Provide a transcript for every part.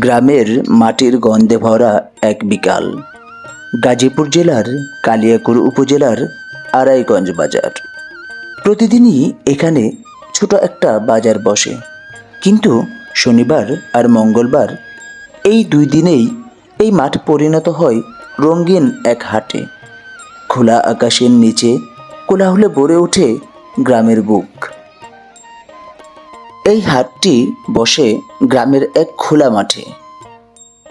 গ্রামের মাটির গন্ধে ভরা এক বিকাল। গাজীপুর জেলার কালিয়াকুর উপজেলার আড়াইগঞ্জ বাজার। প্রতিদিনই এখানে ছোট একটা বাজার বসে। কিন্তু শনিবার আর মঙ্গলবার এই দুই দিনেই এই মাঠ পরিণত হয় রঙিন এক হাটে। খোলা আকাশের নিচে কোলাহলে ভরে ওঠে গ্রামের বুক। এই হাটটি বসে গ্রামের এক খোলা মাঠে।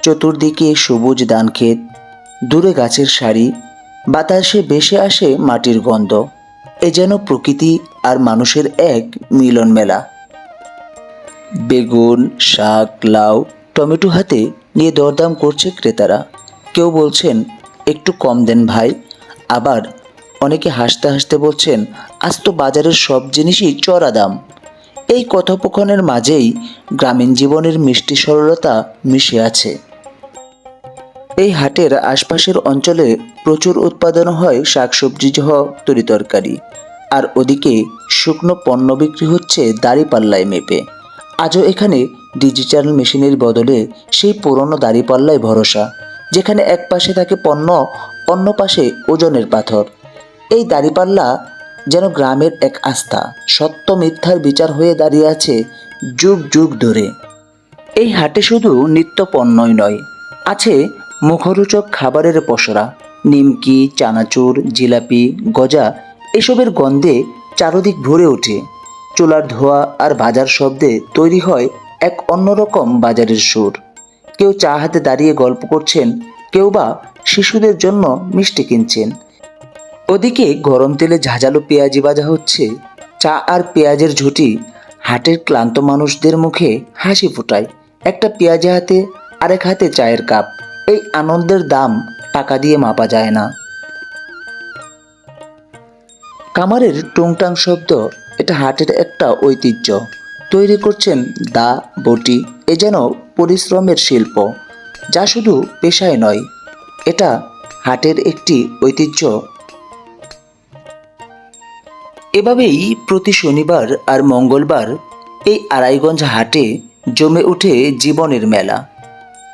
চতুর্দিকে সবুজ ধানক্ষেত দূরে গাছের সারি, বাতাসে ভেসে আসে মাটির গন্ধ। এ যেন প্রকৃতি আর মানুষের এক মিলন মেলা। বেগুন, শাক, লাউ, টমেটো হাতে নিয়ে দরদাম করছে ক্রেতারা। কেউ বলছেন, একটু কম দেন ভাই। আবার অনেকে হাসতে হাসতে বলছেন, আজ তো বাজারের সব জিনিসই চড়া দাম। এই কথোপকথনের মাঝেই গ্রামীণ জীবনের মিষ্টি সরলতা মিশে আছে। এই হাটের আশপাশের অঞ্চলে প্রচুর উৎপাদন হয় শাকসবজি সহ তরিতরকারি আর ওদিকে শুকনো পণ্য বিক্রি হচ্ছে দাড়িপাল্লায় মেপে। আজও এখানে ডিজিটাল মেশিনের বদলে সেই পুরনো দাড়িপাল্লায় ভরসা, যেখানে এক পাশে থাকে পণ্য, অন্য পাশে ওজনের পাথর। এই দাড়িপাল্লা যেন গ্রামের এক আস্থা, সত্য মিথ্যার বিচার হয়ে দাঁড়িয়ে আছে যুগ যুগ ধরে। এই হাটে শুধু নিত্য পণ্যই নয়, আছে মুখরোচক খাবারের পসরা, নিমকি, চানাচুর, জিলাপি, গজা, এসবের গন্ধে চারদিক ভরে ওঠে। চুলার ধোয়া আর বাজার শব্দে তৈরি হয় এক অন্যরকম বাজারের সুর। কেউ চা হাতে দাঁড়িয়ে গল্প করছেন, কেউ বা শিশুদের জন্য মিষ্টি কিনছেন। ওদিকে গরম তেলে ঝাঁঝালো পেঁয়াজি ভাজা হচ্ছে, চা আর পেঁয়াজের ঝুঁটি। হাটের ক্লান্ত মানুষদের মুখে হাসি ফোটায়। একটা পেঁয়াজি হাতে, আরেক হাতে চায়ের কাপ। এই আনন্দের দাম টাকা দিয়ে মাপা যায় না। কামারের টুংটাং শব্দ, এটা হাটের একটা ঐতিহ্য। তৈরি করছেন দা, বটি, এ যেন পরিশ্রমের শিল্প, যা শুধু পেশায় নয়, এটা হাটের একটি ঐতিহ্য। এভাবেই প্রতি শনিবার আর মঙ্গলবার এই আড়াইগঞ্জ হাটে জমে উঠে জীবনের মেলা।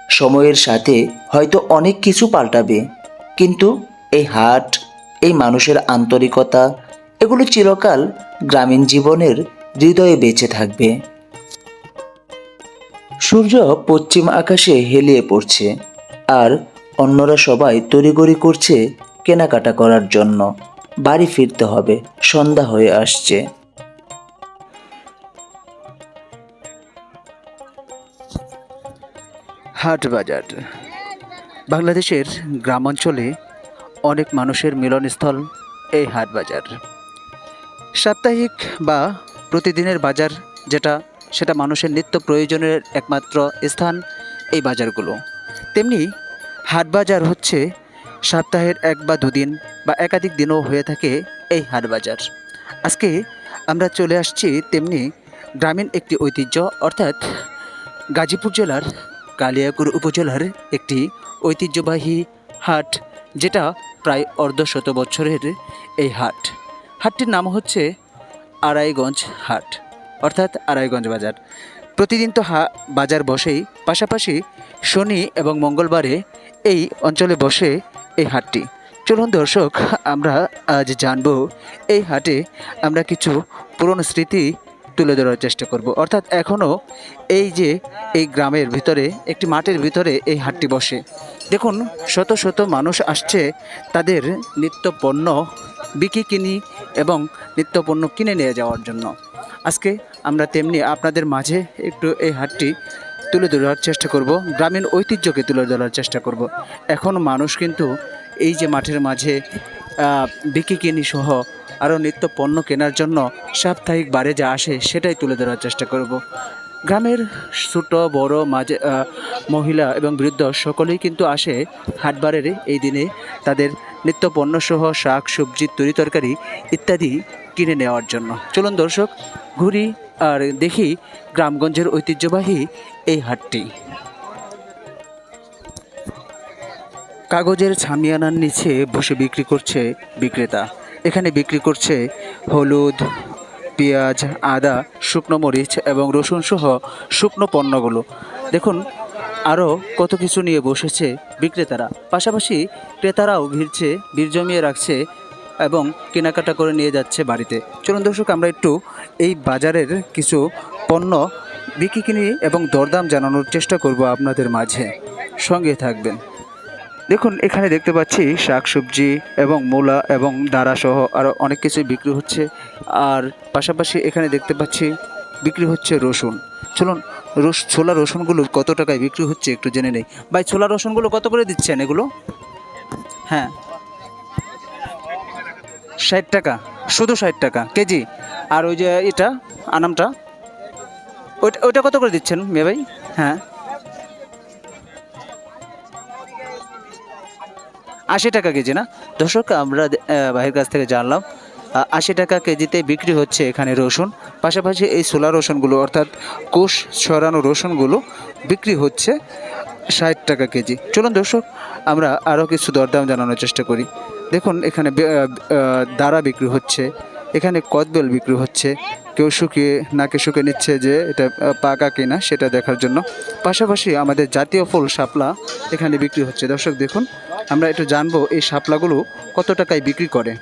সময়ের সাথে হয়তো অনেক কিছু পাল্টাবে, কিন্তু এই হাট, এই মানুষের আন্তরিকতা, এগুলো চিরকাল গ্রামীণ জীবনের হৃদয়ে বেঁচে থাকবে। সূর্য পশ্চিম আকাশে হেলিয়ে পড়ছে, আর অন্যরা সবাই তড়িগড়ি করছে কেনাকাটা করার জন্য। বাড়ি ফিরতে হবে, সন্ধ্যা হয়ে আসছে। হাট বাজার বাংলাদেশের গ্রামাঞ্চলে অনেক মানুষের মিলনস্থল এই হাট বাজার সাপ্তাহিক বা প্রতিদিনের বাজার যেটা, সেটা মানুষের নিত্য প্রয়োজনের একমাত্র স্থান এই বাজারগুলো। তেমনি হাট বাজার হচ্ছে সপ্তাহের এক বা দুদিন বা একাধিক দিনও হয়ে থাকে এই হাট বাজার আজকে আমরা চলে আসছি তেমনি গ্রামীণ একটি ঐতিহ্য, অর্থাৎ গাজীপুর জেলার কালিয়াকুর উপজেলার একটি ঐতিহ্যবাহী হাট, যেটা প্রায় অর্ধশত বছরের এই হাট। হাটটির নাম হচ্ছে আড়াইগঞ্জ হাট, অর্থাৎ আড়াইগঞ্জ বাজার। প্রতিদিন তো হা বাজার বসেই, পাশাপাশি শনি এবং মঙ্গলবারে এই অঞ্চলে বসে এই হাটটি। চলুন দর্শক, আমরা আজ জানব এই হাটে আমরা কিছু পুরনো স্মৃতি তুলে ধরার চেষ্টা করব। অর্থাৎ এখনও এই যে এই গ্রামের ভিতরে, একটি মাঠের ভিতরে এই হাটটি বসে। দেখুন, শত শত মানুষ আসছে তাদের নিত্য পণ্য বিক্রি কিনি এবং নিত্য পণ্য কিনে নিয়ে যাওয়ার জন্য। আজকে আমরা তেমনি আপনাদের মাঝে একটু এই হাটটি তুলে ধরার চেষ্টা করব, গ্রামীণ ঐতিহ্যকে তুলে ধরার চেষ্টা করব। এখন মানুষ কিন্তু এই যে মাঠের মাঝে বিক্রি কিনি সহ আরও নিত্য পণ্য কেনার জন্য সাপ্তাহিক বারে যা আসে সেটাই তুলে ধরার চেষ্টা করব। গ্রামের ছোট, বড়, মাঝে মহিলা এবং বৃদ্ধ সকলেই কিন্তু আসে হাটবারের এই দিনে। তাদের নিত্য পণ্যসহ শাক, সবজি, তরি তরকারি ইত্যাদি কিনে নেওয়ার জন্য। চলুন দর্শক, ঘুরি আর দেখি গ্রামগঞ্জের ঐতিহ্যবাহী এই হাটটি। কাগজের ছামিয়ানার নিচে বসে বিক্রি করছে বিক্রেতা। এখানে বিক্রি করছে হলুদ, পেঁয়াজ, আদা, শুকনো মরিচ এবং রসুন সহ শুকনো পণ্যগুলো। দেখুন, আরও কত কিছু নিয়ে বসেছে বিক্রেতারা। পাশাপাশি ক্রেতারাও ভিড়ছে, ভিড় জমিয়ে রাখছে এবং কেনাকাটা করে নিয়ে যাচ্ছে বাড়িতে। চলুন দর্শক, আমরা একটু এই বাজারের কিছু পণ্য বিক্রি কিনি এবং দরদাম জানানোর চেষ্টা করব আপনাদের মাঝে। সঙ্গে থাকবেন। দেখুন, এখানে দেখতে পাচ্ছি শাকসবজি এবং মূলা এবং সহ আরও অনেক কিছু বিক্রি হচ্ছে। আর পাশাপাশি এখানে দেখতে পাচ্ছি বিক্রি হচ্ছে রসুন। চলুন, রস, ছোলা রসুনগুলো কত টাকায় বিক্রি হচ্ছে একটু জেনে নেই। ভাই, ছোলা রসুনগুলো কত করে দিচ্ছেন এগুলো? হ্যাঁ। ষাট টাকা, শুধু ষাট টাকা, কেজি। আর ওই যে এটা, আনামটা? ওইটা ওইটা কত করে দিচ্ছেন মেয়ে ভাই? হ্যাঁ। আশি টাকা কেজি না? দর্শক, আমরা ভাইয়ের কাছ থেকে জানলাম আশি টাকা কেজিতে বিক্রি হচ্ছে এখানে রসুন। পাশাপাশি এই ছোলা রসুনগুলো, অর্থাৎ কোষ ছড়ানো রসুনগুলো বিক্রি হচ্ছে ষাট টাকা কেজি। চলুন দর্শক, আমরা আরও কিছু দরদাম জানানোর চেষ্টা করি। দেখুন, এখানে দাঁড়া বিক্রি হচ্ছে, এখানে কদবেল বিক্রি হচ্ছে। কেউ শুকিয়ে, নাকে শুকিয়ে নিচ্ছে যে এটা পাকা কিনা, সেটা দেখার জন্য। পাশাপাশি আমাদের জাতীয় ফুল শাপলা এখানে বিক্রি হচ্ছে। দর্শক, দেখুন আমরা একটু জানব এই শাপলাগুলো কত টাকায় বিক্রি করে।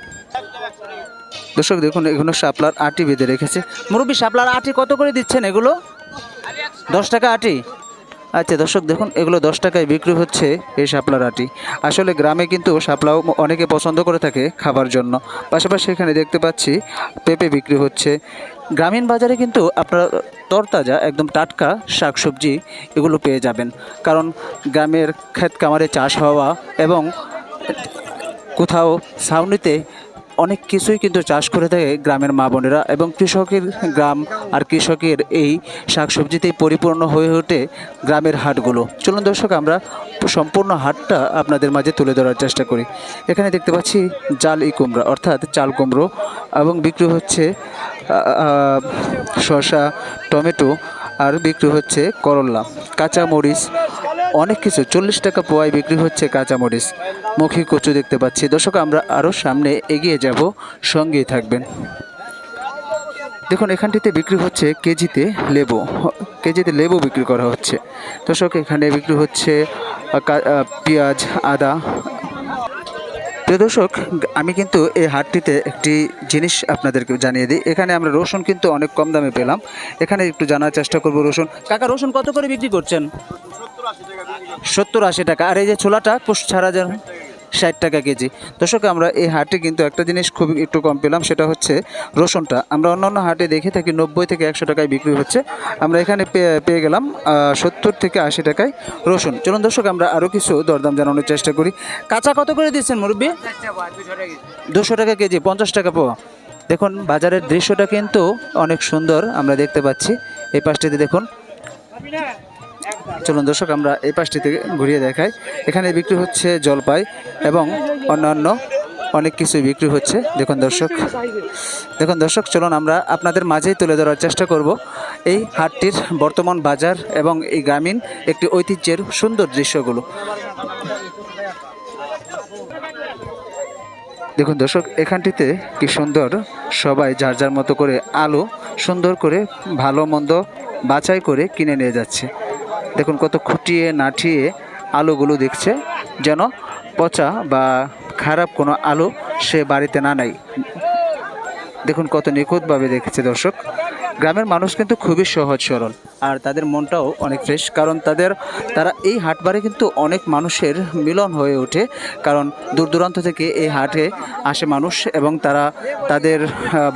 দর্শক, দেখুন, এগুলো শাপলার আটি বেঁধে রেখেছে। মুরব্বী, শাপলার আটি কত করে দিচ্ছেন এগুলো? দশ টাকা আটি? আচ্ছা দর্শক, দেখুন, এগুলো দশ টাকায় বিক্রি হচ্ছে এই শাপলার আটি। আসলে গ্রামে কিন্তু শাপলাও অনেকে পছন্দ করে থাকে খাবার জন্য। পাশাপাশি এখানে দেখতে পাচ্ছি, পেঁপে বিক্রি হচ্ছে। গ্রামীণ বাজারে কিন্তু আপনারা তরতাজা একদম টাটকা শাক সবজি এগুলো পেয়ে যাবেন। কারণ গ্রামের ক্ষেত কামারে চাষ হওয়া এবং কোথাও ছাউনিতে অনেক কিছুই কিন্তু চাষ করে থাকে গ্রামের মা বোনেরা এবং কৃষকের গ্রাম আর কৃষকের এই শাকসবজিতেই পরিপূর্ণ হয়ে ওঠে গ্রামের হাটগুলো। চলুন দর্শক, আমরা সম্পূর্ণ হাটটা আপনাদের মাঝে তুলে ধরার চেষ্টা করি। এখানে দেখতে পাচ্ছি জাল ই কুমড়া, অর্থাৎ চাল কুমড়ো এবং বিক্রি হচ্ছে শসা, টমেটো আর বিক্রি হচ্ছে করল্লা কাঁচা মরিচ অনেক কিছু। চল্লিশ টাকা পোয়ায় বিক্রি হচ্ছে কাঁচামরিচ। মুখী কচু দেখতে পাচ্ছি। দর্শক, আমরা আরও সামনে এগিয়ে যাব। সঙ্গেই থাকবেন। দেখুন, এখানটিতে বিক্রি হচ্ছে কেজিতে লেবু। কেজিতে লেবু বিক্রি করা হচ্ছে। দর্শক, এখানে বিক্রি হচ্ছে পেঁয়াজ, আদা। প্রিয় দর্শক, আমি কিন্তু এই হাটটিতে একটি জিনিস আপনাদেরকে জানিয়ে দিই। এখানে আমরা রসুন কিন্তু অনেক কম দামে পেলাম। এখানে একটু জানার চেষ্টা করব রসুন। কাকা, রসুন কত করে বিক্রি করছেন? সত্তর আশি টাকা। আর এই যে ছোলাটা কোষ ছাড়া যেন ষাট টাকা কেজি। দর্শক, আমরা এই হাটে কিন্তু একটা জিনিস খুব একটু কম পেলাম, সেটা হচ্ছে রসুনটা। আমরা অন্যান্য হাটে দেখে থাকি নব্বই থেকে একশো টাকায় বিক্রি হচ্ছে। আমরা এখানে পেয়ে পেয়ে গেলাম সত্তর থেকে আশি টাকায় রসুন। চলুন দর্শক, আমরা আরও কিছু দরদাম জানানোর চেষ্টা করি। কাঁচা কত করে দিচ্ছেন মুরব্বী? দুশো টাকা কেজি, পঞ্চাশ টাকা পোয়া। দেখুন, বাজারের দৃশ্যটা কিন্তু অনেক সুন্দর, আমরা দেখতে পাচ্ছি। এই পাশটিতে দেখুন। চলুন দর্শক, আমরা এই পাশটিতে ঘুরিয়ে দেখাই। এখানে বিক্রি হচ্ছে জলপাই এবং অন্যান্য অনেক কিছুই বিক্রি হচ্ছে। দেখুন দর্শক দেখুন দর্শক, চলুন আমরা আপনাদের মাঝেই তুলে ধরার চেষ্টা করব। এই হাটটির বর্তমান বাজার এবং এই গ্রামীণ একটি ঐতিহ্যের সুন্দর দৃশ্যগুলো। দেখুন দর্শক, এখানটিতে কি সুন্দর, সবাই যার যার মতো করে আলো সুন্দর করে ভালো মন্দ বাছাই করে কিনে নিয়ে যাচ্ছে। দেখুন কত খুঁটিয়ে নাঠিয়ে আলুগুলো দেখছে, যেন পচা বা খারাপ কোনো আলু সে বাড়িতে না নাই দেখুন কত নিখুঁতভাবে দেখেছে দর্শক। গ্রামের মানুষ কিন্তু খুবই সহজ সরল। আর তাদের মনটাও অনেক ফ্রেশ, কারণ তাদের, তারা এই হাটবারে কিন্তু অনেক মানুষের মিলন হয়ে ওঠে। কারণ দূর দূরান্ত থেকে এই হাটে আসে মানুষ এবং তারা তাদের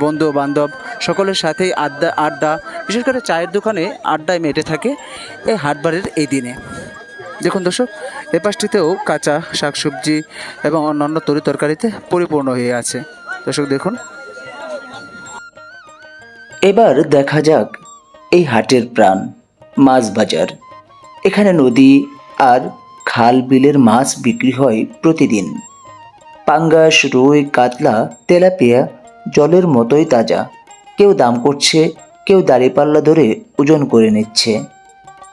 বন্ধু বান্ধব সকলের সাথেই আড্ডা আড্ডা, বিশেষ করে চায়ের দোকানে আড্ডায় মেটে থাকে এই হাটবারের এই দিনে। দেখুন দর্শক, এ পাশটিতেও কাঁচা শাকসবজি এবং অন্যান্য তরি তরকারিতে পরিপূর্ণ হয়ে আছে। দর্শক, দেখুন। এবার দেখা যাক এই হাটের প্রাণ, মাছ বাজার। এখানে নদী আর খাল বিলের মাছ বিক্রি হয় প্রতিদিন। পাঙ্গাস, রুই, কাতলা, তেলাপিয়া জলের মতোই তাজা। কেউ দাম করছে, কেউ দাঁড়িপাল্লা ধরে ওজন করে নিচ্ছে।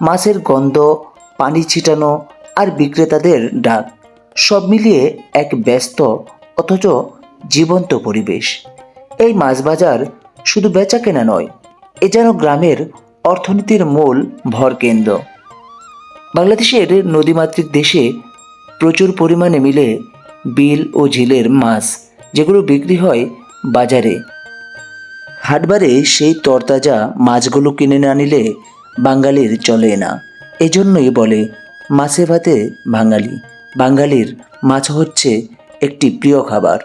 মাছের গন্ধ, পানি ছিটানো আর বিক্রেতাদের ডাক, সব মিলিয়ে এক ব্যস্ত অথচ জীবন্ত পরিবেশ। এই মাছ বাজার শুধু বেচা কেনা নয়, এ যেন গ্রামের অর্থনীতির মূল ভর কেন্দ্র। বাংলাদেশের নদীমাতৃক দেশে প্রচুর পরিমাণে মিলে বিল ও ঝিলের মাছ, যেগুলো বিক্রি হয় বাজারে। হাটবারে সেই তরতাজা মাছগুলো কিনে না নিলে বাঙালির চলে না। এজন্যই বলে, মাছে ভাতে বাঙালি। বাঙালির মাছ হচ্ছে একটি প্রিয় খাবার।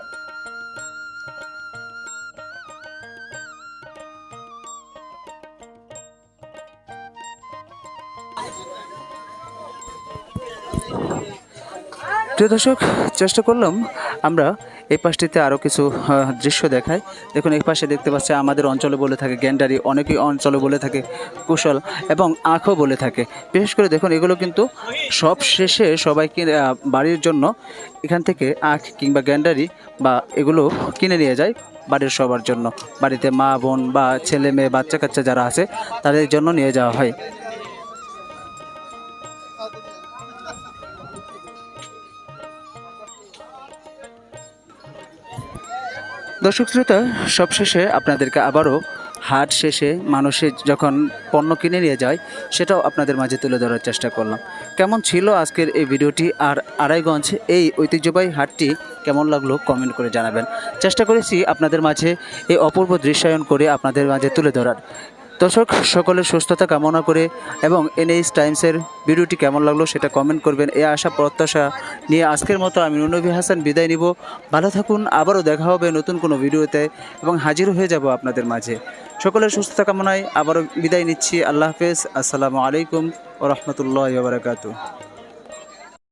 প্রিয় দর্শক, চেষ্টা করলাম আমরা এই পাশটিতে আরও কিছু দৃশ্য দেখাই। দেখুন, এই পাশে দেখতে পাচ্ছি আমাদের অঞ্চলে বলে থাকে গ্যান্ডারি, অনেকেই অঞ্চলে বলে থাকে কুশল এবং আখও বলে থাকে। বিশেষ করে দেখুন, এগুলো কিন্তু সব শেষে সবাইকে বাড়ির জন্য এখান থেকে আখ কিংবা গ্যান্ডারি বা এগুলো কিনে নিয়ে যায় বাড়ির সবার জন্য। বাড়িতে মা, বোন বা ছেলে মেয়ে বাচ্চা কাচ্চা যারা আছে, তাদের জন্য নিয়ে যাওয়া হয়। দর্শক শ্রোতা, সবশেষে আপনাদেরকে আবারও হাট শেষে মানুষের যখন পণ্য কিনে নিয়ে যায়, সেটাও আপনাদের মাঝে তুলে ধরার চেষ্টা করলাম। কেমন ছিল আজকের এই ভিডিওটি আর আড়াইগঞ্জ এই ঐতিহ্যবাহী হাটটি কেমন লাগল কমেন্ট করে জানাবেন। চেষ্টা করেছি আপনাদের মাঝে এই অপূর্ব দৃশ্যায়ন করে আপনাদের মাঝে তুলে ধরার। দর্শক সকলের সুস্থতা কামনা করে এবং এনএইচ টাইমসের ভিডিওটি কেমন লাগল সেটা কমেন্ট করবেন। এ আশা, প্রত্যাশা নিয়ে আজকের মতো আমি নুনবী হাসান বিদায় নিব। ভালো থাকুন, আবারও দেখা হবে নতুন কোনো ভিডিওতে এবং হাজির হয়ে যাব আপনাদের মাঝে। সকলের সুস্থতা কামনায় আবারও বিদায় নিচ্ছি। আল্লাহ হাফেজ। আসসালামু আলাইকুম ও রহমতুল্লাহ বারকাতু